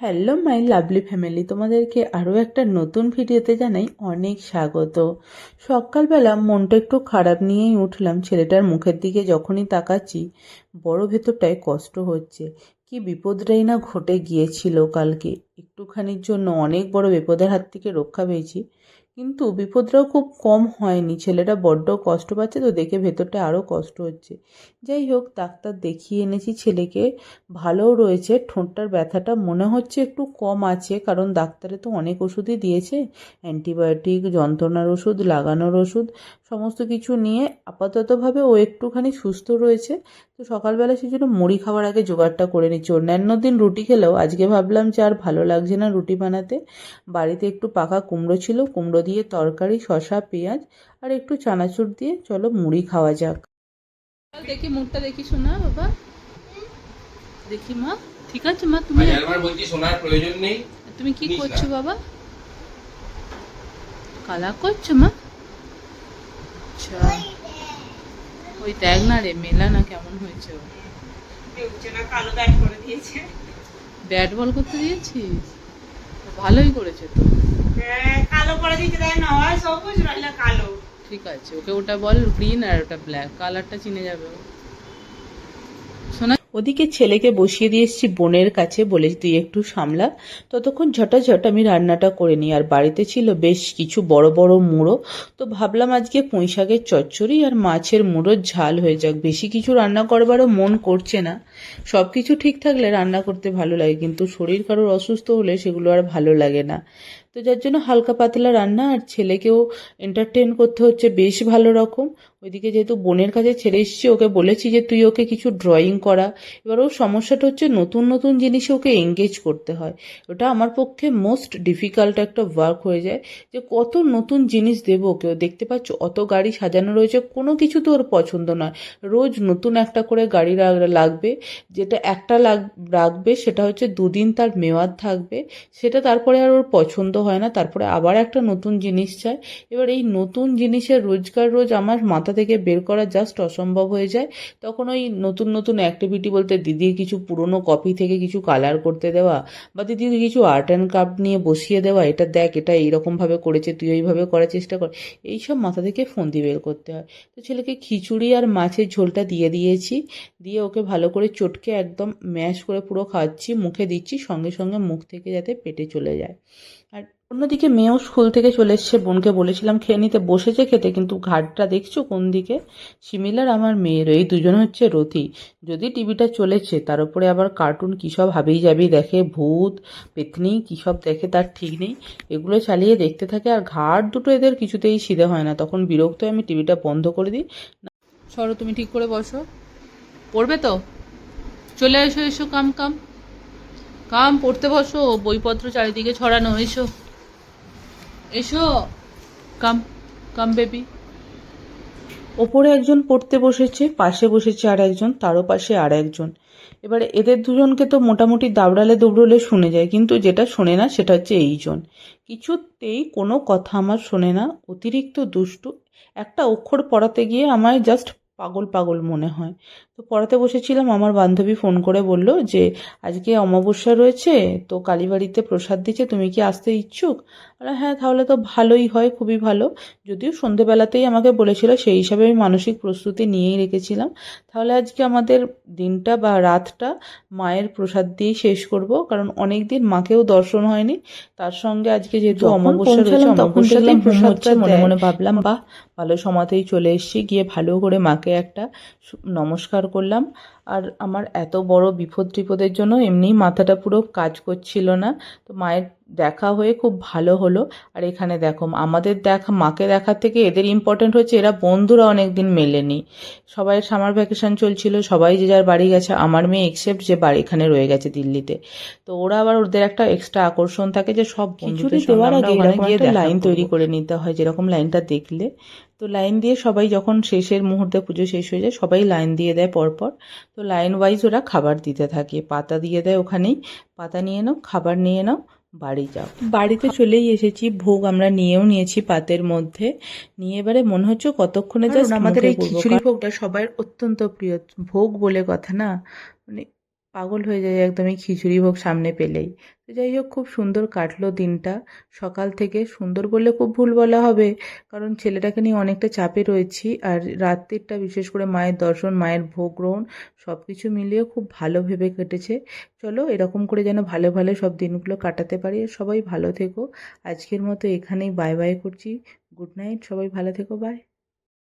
Hello my lovely family তোমাদেরকে আরও একটা নতুন ভিডিওতে জানাই অনেক স্বাগত। সকালবেলা মনটা একটু খারাপ নিয়েই উঠলাম। ছেলেটার মুখের দিকে যখনই তাকাচ্ছি, বড় ভেতরটায় কষ্ট হচ্ছে। কি বিপদটাই না ঘটে গিয়েছিল কালকে। একটুখানির জন্য অনেক বড় বিপদের হাত থেকে রক্ষা পেয়েছি। কিন্তু বিপদটাও খুব কম হয়নি। ছেলেটা বড্ড কষ্ট পাচ্ছে তো দেখে ভেতরটা আরও কষ্ট হচ্ছে। যাই হোক, ডাক্তার দেখিয়ে এনেছি ছেলেকে। ভালোও রয়েছে, ঠোঁটটার ব্যথাটা মনে হচ্ছে একটু কম আছে, কারণ ডাক্তারে তো অনেক ওষুধই দিয়েছে। অ্যান্টিবায়োটিক, যন্ত্রণার ওষুধ, লাগানোর ওষুধ সমস্ত কিছু নিয়ে আপাততভাবে ও একটুখানি সুস্থ রয়েছে। তো সকালবেলা সেই জন্য মুড়ি খাওয়ার আগে জোগাড়টা করে নিচ্ছি। অন্যান্য দিন রুটি খেলেও আজকে ভাবলাম যে আর ভালো লাগছে না রুটি বানাতে। বাড়িতে একটু পাকা কুমড়ো ছিল কুমড়ো দিয়ে তরকারি শসা পেঁয়াজ আর একটু চানাচুর দিয়ে চলো মুড়ি খাওয়া যাক। দেখি মুখটা দেখি শোনা বাবা। দেখি মা। ঠিক আছে মা তুমি বার বলছি শোনার প্রয়োজন নেই। তুমি কি করছ বাবা? কালা করছ মা? আচ্ছা ওই দেখ না রে মেলা না কেমন হয়েছে কালো ব্যাট করে দিয়েছে। ব্যাট বল করতে দিয়েছিস? ভালোই করেছে তো। হ্যাঁ, কালো করে দিতে দেয় না হয় সবুজ রইলা কালো। ঠিক আছে ওকে ওটা বল গ্রিন আর ওটা ব্ল্যাক কালারটা চিনে যাবে শোনা ওদিকে ছেলেকে বসিয়ে দিয়ে এসেছি বোনের কাছে, বলে তুই একটু সামলা। ততক্ষণ ঝটাঝট আমি রান্নাটা করে নিই। আর বাড়িতে ছিল বেশ কিছু বড় বড় মুড়ো। তো ভাবলাম আজকে পুঁই শাকের চচ্চড়ি আর মাছের মুড়োর ঝাল হয়ে যাক। বেশি কিছু রান্না করবারও মন করছে না। সব কিছু ঠিক থাকলে রান্না করতে ভালো লাগে, কিন্তু শরীর কারোর অসুস্থ হলে সেগুলো আর ভালো লাগে না। তো যার জন্য হালকা পাতলা রান্না, আর ছেলেকেও এন্টারটেন করতে হচ্ছে বেশ ভালো রকম। ওইদিকে যেহেতু বোনের কাছে ছেড়ে এসেছি, ওকে বলেছি যে তুই ওকে কিছু ড্রয়িং করা। এবার ওর সমস্যাটা হচ্ছে নতুন নতুন জিনিসে ওকে এঙ্গেজ করতে হয়। ওটা আমার পক্ষে মোস্ট ডিফিকাল্ট একটা ওয়ার্ক হয়ে যায়। যে কত নতুন জিনিস দেবো ওকে। দেখতে পাচ্ছ, অত গাড়ি সাজানো রয়েছে, কোনো কিছু তো ওর পছন্দ নয়। রোজ নতুন একটা করে গাড়ি লাগবে, যেটা একটা লাগ, রাখবে, সেটা হচ্ছে দুদিন তার মেওয়াদ থাকবে, সেটা তারপরে আর ওর পছন্দ হয় না, তারপরে আবার একটা নতুন জিনিস চায় এবার এই নতুন জিনিসের রোজকার রোজ আমার মাথা থেকে বের করা জাস্ট অসম্ভব হয়ে যায়। তখন ওই নতুন নতুন অ্যাক্টিভিটি বলতে দিদির কিছু পুরনো কপি থেকে কিছু কালার করতে দেওয়া বা দিদির কিছু আর্ট অ্যান্ড ক্রাফট নিয়ে বসিয়ে দেওয়া, এটা দেখ, এটা এইরকমভাবে করেছে, তুই ওইভাবে করার চেষ্টা কর। এইসব মাথা থেকে ফন্দি বের করতে হয়। তো ছেলেকে খিচুড়ি আর মাছের ঝোলটা দিয়ে দিয়েছি। দিয়ে ওকে ভালো করে চটকে একদম ম্যাশ করে পুরো খাওয়াচ্ছি, মুখে দিচ্ছি, সঙ্গে সঙ্গে মুখ থেকে যাতে পেটে চলে যায়। আর অন্যদিকে মেয়েও স্কুল থেকে চলে এসছে। বোনকে বলেছিলাম খেয়ে নিতে। বসেছে খেতে, কিন্তু ঘাটটা দেখছ কোন দিকে? সিমিলার আমার মেয়ের, এই দুজন হচ্ছে রথি। যদি টিভিটা চলেছে, তার উপরে আবার কার্টুন কী সব হাবেই যাবেই দেখে, ভূত, পেতনি, কী সব দেখে তার ঠিক নেই। এগুলো চালিয়ে দেখতে থাকে আর ঘাট দুটো এদের কিছুতেই সিধে হয় না। তখন বিরক্ত হয়ে আমি টিভিটা বন্ধ করে দিই। সরো, তুমি ঠিক করে বসো। পড়বে তো? চলে এসো এসো, কাম কাম। কাম, পড়তে বসো। বইপত্র চারিদিকে ছড়ানো, এসো। এসো। কাম কাম বেবি ওপরে একজন পড়তে বসেছে, পাশে বসেছে আর একজন, তারও পাশে আর একজন। এবারে এদের দুজনকে তো মোটামুটি দাবড়ালে দুবড়লে শুনে যায়, কিন্তু যেটা শোনে না সেটা হচ্ছে এইজন। কিছুতেই কোনো কথা আমার শোনে না, অতিরিক্ত দুষ্টু। একটা অক্ষর পড়াতে গিয়ে আমায় জাস্ট পাগল পাগল মনে হয়। তো পড়াতে বসেছিলাম, আমার বান্ধবী ফোন করে বলল যে, আজকে অমাবস্যা রয়েছে, তো কালীবাড়িতে প্রসাদ দিচ্ছে, তুমি কি আসতে ইচ্ছুক? বললাম, হ্যাঁ তাহলে তো ভালোই হয় খুবই ভালো। যদিও সন্ধেবেলাতেই আমাকে বলেছিল সেই হিসাবে আমি মানসিক প্রস্তুতি নিয়েই রেখেছিলাম। তাহলে আজকে আমাদের দিনটা বা রাতটা মায়ের প্রসাদ দিয়েই শেষ করব কারণ অনেক দিন মাকেও দর্শন হয়নি। তার সঙ্গে আজকে যেহেতু অমাবস্যা রয়েছে অমাবস্যাতেই প্রসাদটা মনে মনে ভাবলাম বাহ ভালো সময়তেই চলে এসেছি। গিয়ে ভালো করে মাকে একটা নমস্কার করলাম। আর আমার এত বড় বিপদ টিপদের জন্য এমনিই মাথাটা পুরো কাজ করছিল না। তো মায়ের দেখা হয়ে খুব ভালো হলো। আর এখানে দেখো আমাদের দেখা মাকে দেখার থেকে এদের ইম্পর্ট্যান্ট হচ্ছে এরা বন্ধুরা অনেক দিন মেলেনি। সবাই সামার ভ্যাকেশন চলছিল সবাই যে যার বাড়ি গেছে আমার মেয়ে এক্সেপ্ট যে বাড়ি এখানে রয়ে গেছে দিল্লিতে। তো ওরা আবার ওদের একটা এক্সট্রা আকর্ষণ থাকে যে সব খিচুড়ি দেওয়ার আগে গিয়ে লাইন তৈরি করে নিতে হয় যেরকম লাইনটা দেখলে। তো লাইন দিয়ে সবাই যখন শেষের মুহূর্তে পুজো শেষ হয়ে যায় সবাই লাইন দিয়ে দেয় পরপর। তো লাইন ওয়াইজ ওরা খাবার দিতে থাকে। পাতা দিয়ে দেয় ওখানেই। পাতা নিয়ে নাও খাবার নিয়ে নাও বাড়ি যাও। বাড়িতে চলেই এসেছি ভোগ আমরা নিয়েও নিয়েছি পাতের মধ্যে। নিয়ে এবারে মনে হচ্ছে কতক্ষণে জাস্ট আমাদের এই খিচুড়ি ভোগটা সবার অত্যন্ত প্রিয়। ভোগ বলে কথা না? মানে পাগল হয়ে যায় একদমই খিচুড়ি ভোগ সামনে পেলেই। তো যাই হোক, খুব সুন্দর কাটলো দিনটা। সকাল থেকে সুন্দর বললে খুব ভুল বলা হবে, কারণ ছেলেটাকে নিয়ে অনেকটা চাপে রয়েছি আর রাত্রিটা বিশেষ করে মায়ের দর্শন, মায়ের ভোগ গ্রহণ সব কিছু মিলিয়ে খুব ভালো ভেবে কেটেছে। চলো এরকম করে যেন ভালো ভালো সব দিনগুলো কাটাতে পারি। আর সবাই ভালো থেকো। আজকের মতো এখানেই বাই বাই করছি। গুড নাইট, সবাই ভালো থেকো, বাই।